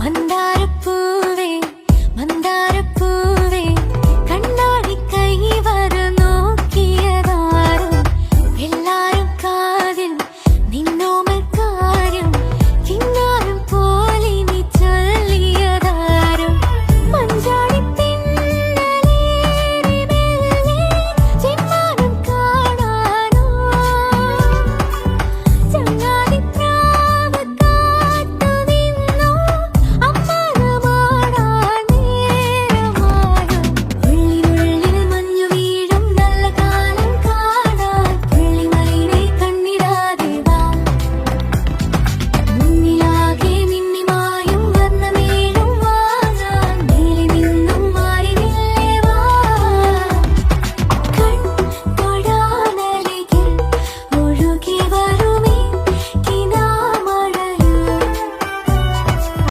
మందా